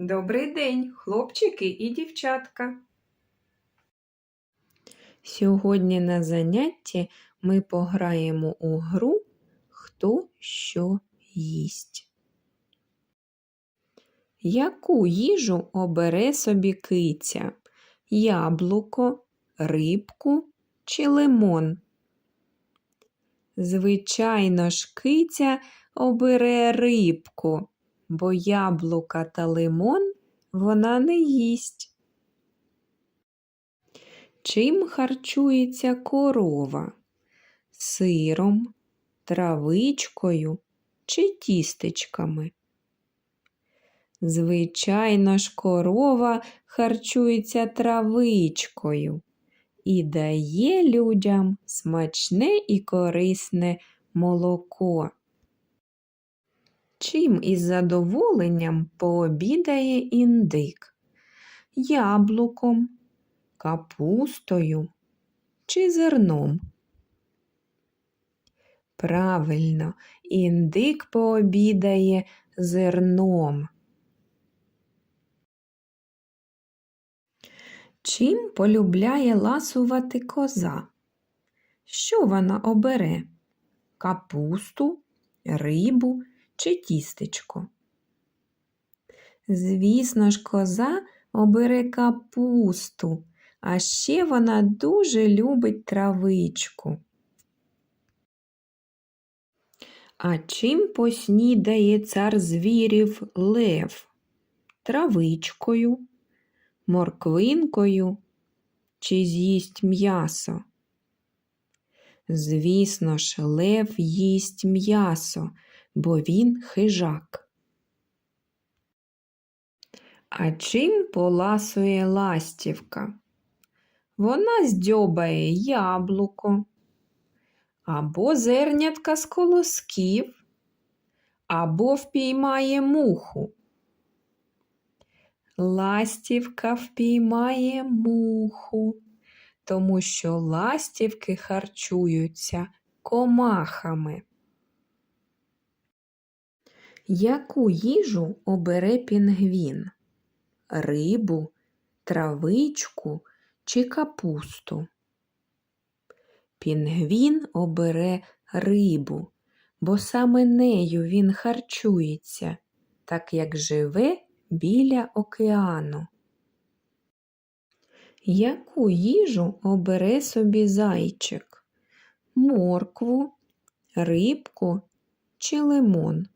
Добрий день, хлопчики і дівчатка. Сьогодні на занятті ми пограємо у гру Хто що їсть. Яку їжу обере собі киця? Яблуко, рибку чи лимон? Звичайно ж, киця обере рибку, бо яблука та лимон вона не їсть. Чим харчується корова? Сиром, травичкою чи тістечками? Звичайно ж, корова харчується травичкою і дає людям смачне і корисне молоко. Чим із задоволенням пообідає індик? Яблуком, капустою чи зерном? Правильно, індик пообідає зерном. Чим полюбляє ласувати коза? Що вона обере? Капусту, рибу чи тістечко? Звісно ж, коза обере капусту, а ще вона дуже любить травичку. А чим поснідає цар звірів лев? Травичкою, морквинкою чи з'їсть м'ясо? Звісно ж, лев їсть м'ясо, бо він хижак. А чим поласує ластівка? Вона здьобає яблуко, або зернятка з колосків, або впіймає муху. Ластівка впіймає муху, тому що ластівки харчуються комахами. Яку їжу обере пінгвін? Рибу, травичку чи капусту? Пінгвін обере рибу, бо саме нею він харчується, так як живе біля океану. Яку їжу обере собі зайчик? Моркву, рибку чи лимон?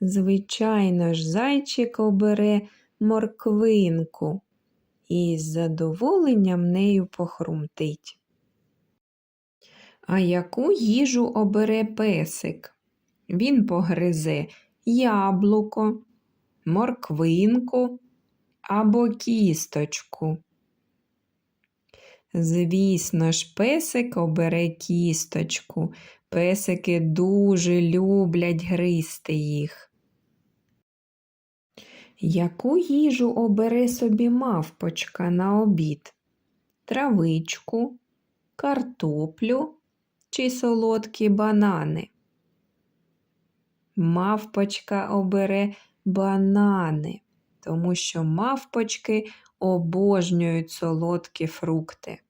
Звичайно ж, зайчик обере морквинку і з задоволенням нею похрумтить. А яку їжу обере песик? Він погризе яблуко, морквинку або кісточку. Звісно ж, песик обере кісточку. Песики дуже люблять гризти їх. Яку їжу обере собі мавпочка на обід? Травичку, картоплю чи солодкі банани? Мавпочка обере банани, тому що мавпочки обожнюють солодкі фрукти.